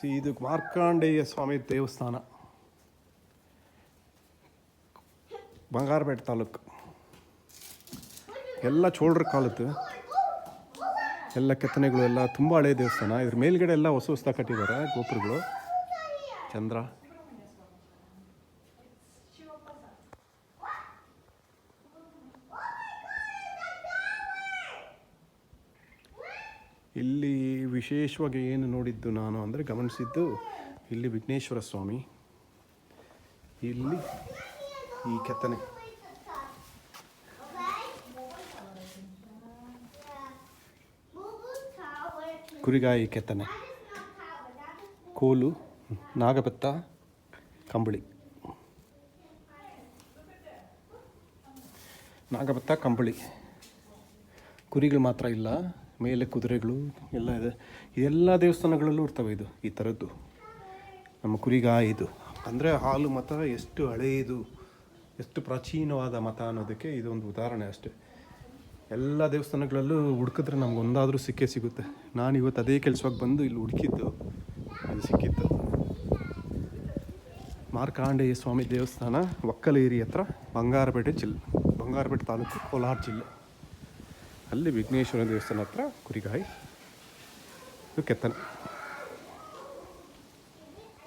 C, ಇದು ಮಾರ್ಕಾಂಡೇಯ ಸ್ವಾಮಿ ದೇವಸ್ಥಾನ. ಬಂಗಾರಪೇಟೆ ತಾಲೂಕು. ಎಲ್ಲ ಚೋಳರ ಕಾಲದ್ದು. ಎಲ್ಲ ಕೆತ್ತನೆಗಳು ಎಲ್ಲ ತುಂಬ ಹಳೆಯ ದೇವಸ್ಥಾನ. ಇದ್ರ ಮೇಲ್ಗಡೆ ಎಲ್ಲ ಹೊಸ ಹೊಸ ಕಟ್ಟಿದ್ದಾರೆ ಗೋಪುರಗಳು. ಚಂದ್ರ. ಇಲ್ಲಿ ವಿಶೇಷವಾಗಿ ಏನು ನೋಡಿದ್ದು ನಾನು ಅಂದರೆ ಗಮನಿಸಿದ್ದು ಇಲ್ಲಿ ವಿಘ್ನೇಶ್ವರ ಸ್ವಾಮಿ. ಇಲ್ಲಿ ಈ ಕೆತ್ತನೆ. ಕುರಿಗಾಯಿ ಕೆತ್ತನೆ. ಕೋಲು, ನಾಗಪತ್ತ, ಕಂಬಳಿ. ನಾಗಪತ್ತ, ಕಂಬಳಿ. ಕುರಿಗಳು ಮಾತ್ರ ಇಲ್ಲ. ಮೇಲೆ ಕುದುರೆಗಳು ಎಲ್ಲ ಇದೆ. ಎಲ್ಲ ದೇವಸ್ಥಾನಗಳಲ್ಲೂ ಇರ್ತವೆ ಇದು, ಈ ಥರದ್ದು. ನಮ್ಮ ಕುರಿಗಾಯಿದು ಅಂದರೆ ಹಾಲು ಮತ ಎಷ್ಟು ಹಳೆಯದು, ಎಷ್ಟು ಪ್ರಾಚೀನವಾದ ಮತ ಅನ್ನೋದಕ್ಕೆ ಇದೊಂದು ಉದಾಹರಣೆ ಅಷ್ಟೇ. ಎಲ್ಲ ದೇವಸ್ಥಾನಗಳಲ್ಲೂ ಹುಡುಕಿದ್ರೆ ನಮ್ಗೆ ಒಂದಾದರೂ ಸಿಕ್ಕೇ ಸಿಗುತ್ತೆ. ನಾನು ಇವತ್ತು ಅದೇ ಕೆಲಸವಾಗಿ ಬಂದು ಇಲ್ಲಿ ಹುಡುಕಿದ್ದು ಅದು ಸಿಕ್ಕಿತ್ತು. ಮಾರ್ಕಾಂಡೇಯ ಸ್ವಾಮಿ ದೇವಸ್ಥಾನ, ಒಕ್ಕಲೇರಿ ಹತ್ರ ಬಂಗಾರಪೇಟೆ ಜಿಲ್ಲೆ ಬಂಗಾರಪೇಟೆ ತಾಲೂಕು ಕೋಲಾರ ಜಿಲ್ಲೆ. ಅಲ್ಲಿ ವಿಘ್ನೇಶ್ವರ ದೇವಸ್ಥಾನ ಹತ್ರ ಕುರಿಗಾಯಿ. ಇದು ಕೆತ್ತನೆ.